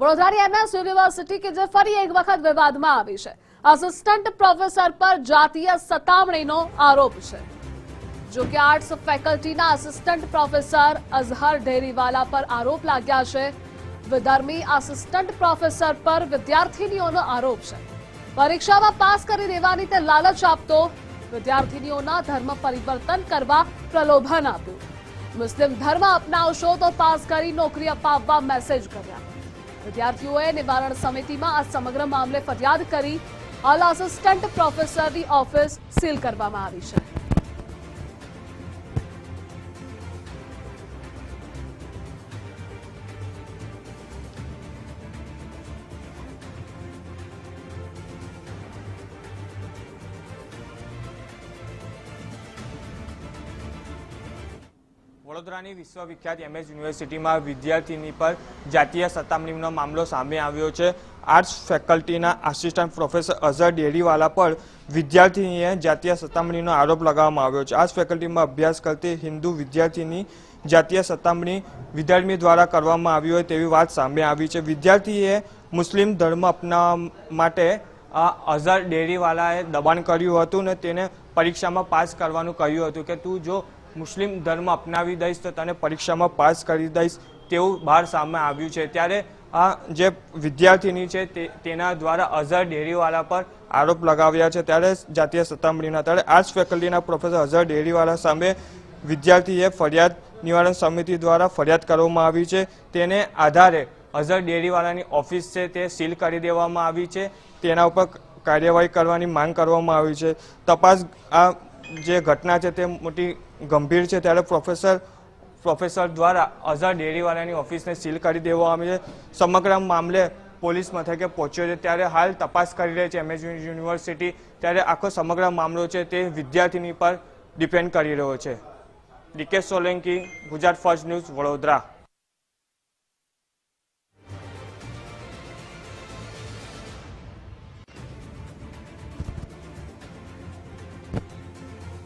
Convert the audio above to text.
વડોદરાની MS university કે જે ફરી એક વખત વિવાદમાં આવી છે. આસિસ્ટન્ટ પ્રોફેસર પર જાતીય સતામણીનો આરોપ છે. જો કે આર્ટ્સ ફેકલ્ટીના આસિસ્ટન્ટ પ્રોફેસર અઝહર ડેરીવાલા પર આરોપ લાગ્યા છે. વિધર્મી આસિસ્ટન્ટ પ્રોફેસર પર વિદ્યાર્થીનીઓનો આરોપ છે. પરીક્ષામાં પાસ કરી દેવાની તે લાલચ આપતો વિદ્યાર્થીનીઓના ધર્મ પરિવર્તન કરવા પ્રલોભન આપ્યું. મુસ્લિમ ધર્મ અપનાવશો તો પાસ કરી નોકરી અપાવવા મેસેજ કર્યા. વિદ્યાર્થીઓએ નિવારણ સમિતિમાં આ સમગ્ર મામલે ફરિયાદ કરી હાલ આસિસ્ટન્ટ પ્રોફેસરની ઓફિસ સીલ કરવામાં આવી છે. વડોદરાની વિશ્વવિખ્યાત એમએસ યુનિવર્સિટીમાં વિદ્યાર્થીની પર જાતીય સતામણીનો મામલો સામે આવ્યો છે. આર્ટ્સ ફેકલ્ટીના આસિસ્ટન્ટ પ્રોફેસર અઝર ડેરીવાલા પર વિદ્યાર્થીનીએ જાતીય સતામણીનો આરોપ લગાવવામાં આવ્યો છે. આર્ટ્સ ફેકલ્ટીમાં અભ્યાસ કરતી હિન્દુ વિદ્યાર્થીની જાતીય સતામણી વિદ્યાર્થી દ્વારા કરવામાં આવી હોય તેવી વાત સામે આવી છે. વિદ્યાર્થીએ મુસ્લિમ ધર્મ અપનાવવા માટે અઝર ડેરીવાલાએ દબાણ કર્યું હતું ને તેને પરીક્ષામાં પાસ કરવાનું કહ્યું હતું કે તું જો મુસ્લિમ ધર્મ અપનાવી દઈશ તો તને પરીક્ષામાં પાસ કરી દઈશ તેવું બહાર સામે આવ્યું છે. ત્યારે આ જે વિદ્યાર્થીની છે તે, તેના દ્વારા અઝહર ડેરીવાલા પર આરોપ લગાવ્યા છે. ત્યારે જાતીય સતામણીના, ત્યારે આર્ટ્સ ફેકલ્ટીના પ્રોફેસર અઝહર ડેરીવાલા સામે વિદ્યાર્થીએ ફરિયાદ નિવારણ સમિતિ દ્વારા ફરિયાદ કરવામાં આવી છે. તેને આધારે અઝર ડેરીવાલાની ઓફિસ છે તે સીલ કરી દેવામાં આવી છે. તેના ઉપર કાર્યવાહી કરવાની માંગ કરવામાં આવી છે. તપાસ આ જે ઘટના છે તે મોટી ગંભીર છે, ત્યારે પ્રોફેસર પ્રોફેસર દ્વારા અઝર ડેરીવાળાની ઓફિસને સીલ કરી દેવામાં આવી છે. સમગ્ર મામલે પોલીસ મથકે પહોંચ્યો છે. ત્યારે હાલ તપાસ કરી રહી છે એમએસ યુનિવર્સિટી. ત્યારે આખો સમગ્ર મામલો છે તે વિદ્યાર્થીની પર ડિપેન્ડ કરી રહ્યો છે. DK Solanki, Gujarat first news, Vadodara.